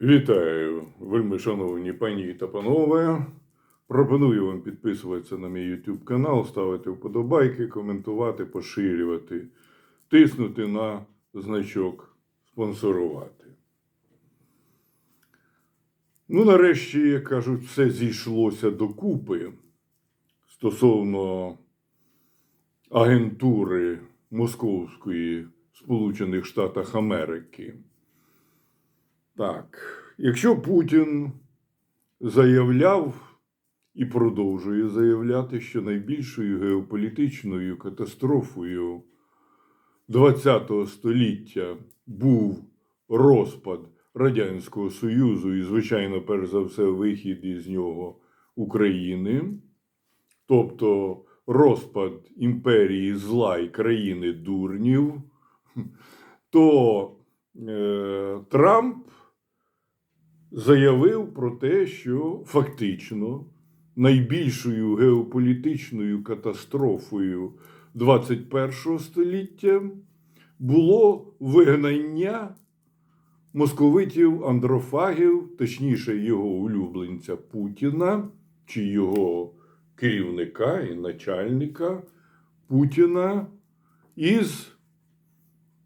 Вітаю, вельми шановні пані та панове. Пропоную вам підписуватися на мій YouTube канал, ставити вподобайки, коментувати, поширювати, тиснути на значок спонсорувати. Ну, нарешті, як кажуть, все зійшлося докупи стосовно агентури Московської в Сполучених Штатах Америки. Так, якщо Путін заявляв і продовжує заявляти, що найбільшою геополітичною катастрофою ХХ століття був розпад Радянського Союзу і, звичайно, перш за все, вихід із нього України, тобто розпад імперії зла і країни дурнів, то е, Трамп заявив про те, що фактично найбільшою геополітичною катастрофою 21 століття було вигнання московитів андрофагів, точніше його улюбленця Путіна чи його керівника і начальника Путіна із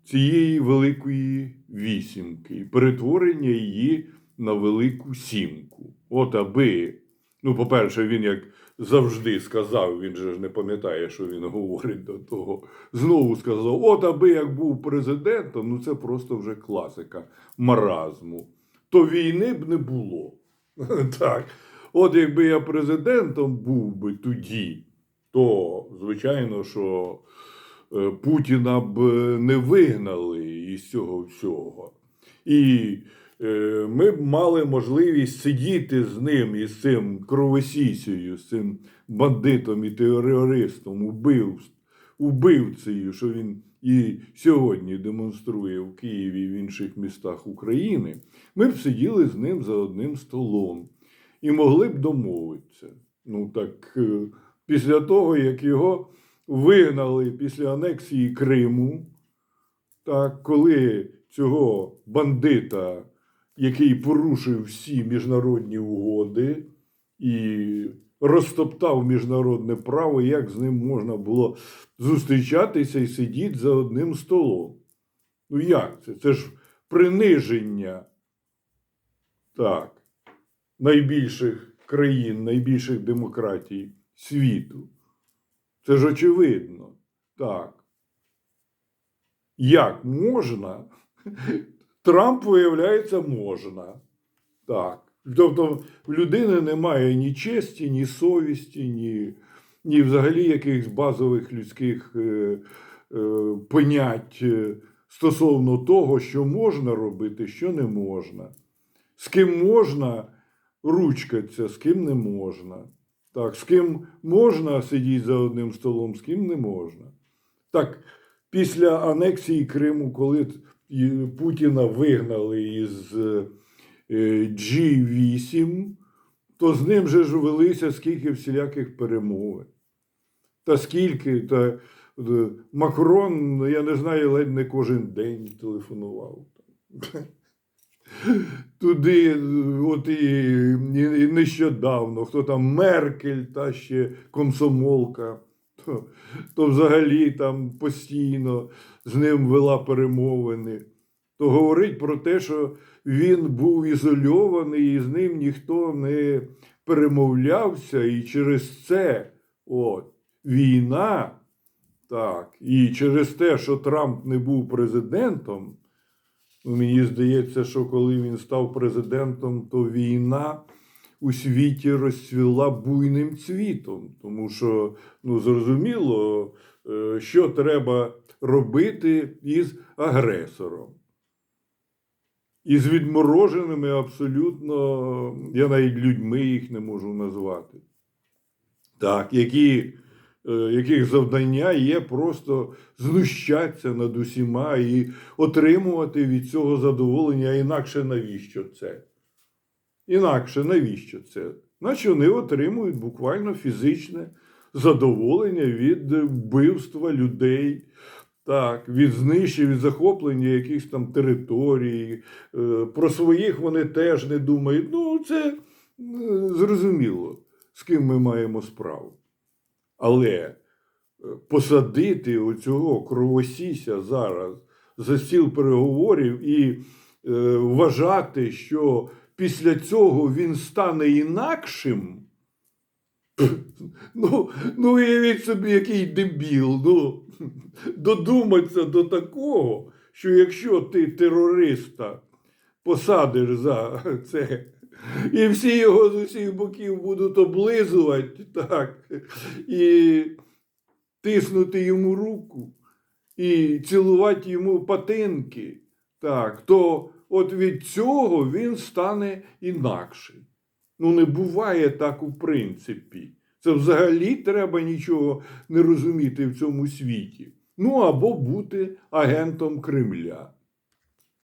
цієї великої вісімки, перетворення її на велику сімку. От аби, ну, по-перше, він як завжди сказав, він же ж не пам'ятає, що він говорить до того. Знову сказав: от аби як був президентом, ну це просто вже класика маразму. То війни б не було. Так. От якби я президентом був би тоді, то звичайно, що е, Путіна б не вигнали із цього всього. І ми б мали можливість сидіти з ним із цим кровосісею, з цим бандитом і терористом, убивств, убивцею, що він і сьогодні демонструє в Києві і в інших містах України. Ми б сиділи з ним за одним столом і могли б домовитися. Ну так е, після того, як його вигнали після анексії Криму, так, коли цього бандита, який порушив всі міжнародні угоди і розтоптав міжнародне право, як з ним можна було зустрічатися і сидіти за одним столом? Ну як це? Це ж приниження. Так найбільших країн, найбільших демократій світу. Це ж очевидно. Так. Як можна? Трамп, виявляється, можна. Так. Тобто в людини немає ні честі, ні совісті, ні, ні взагалі якихось базових людських е, е, понять е, стосовно того, що можна робити, що не можна. З ким можна ручкатися, з ким не можна. Так, з ким можна сидіти за одним столом, з ким не можна. Так, після анексії Криму, коли Путіна вигнали із е, G8, то з ним же ж велися скільки всіляких перемовин. Та скільки, та е, Макрон, ну, я не знаю, ледь не кожен день телефонував. Туди, от і, і нещодавно, хто там Меркель, та ще комсомолка, то, то взагалі там постійно з ним вела перемовини. То говорить про те, що він був ізольований, і з ним ніхто не перемовлявся, і через це от, війна, так, і через те, що Трамп не був президентом. Ну, Мені здається, що коли він став президентом, то війна у світі розцвіла буйним цвітом. Тому що, ну, зрозуміло, е, що треба робити із агресором. Із відмороженими абсолютно, я навіть людьми їх не можу назвати. Так, які е, яких завдання є просто знущатися над усіма і отримувати від цього задоволення, а інакше навіщо це? Інакше навіщо це? Наче вони отримують буквально фізичне задоволення від вбивства людей, Так, від знищення, від захоплення якихось там територій. Е, Про своїх вони теж не думають. Ну, це е, зрозуміло, з ким ми маємо справу. Але е, посадити оцього кровосіся зараз за стіл переговорів і е, вважати, що після цього він стане інакшим. Ну, ну уявіть собі, який дебіл. Ну, додуматися до такого, що якщо ти терориста посадиш за це, і всі його з усіх боків будуть облизувати, так, і тиснути йому руку, і цілувати йому патинки, так, то от від цього він стане інакший. Ну, не буває так у принципі. Це взагалі треба нічого не розуміти в цьому світі. Ну або бути агентом Кремля.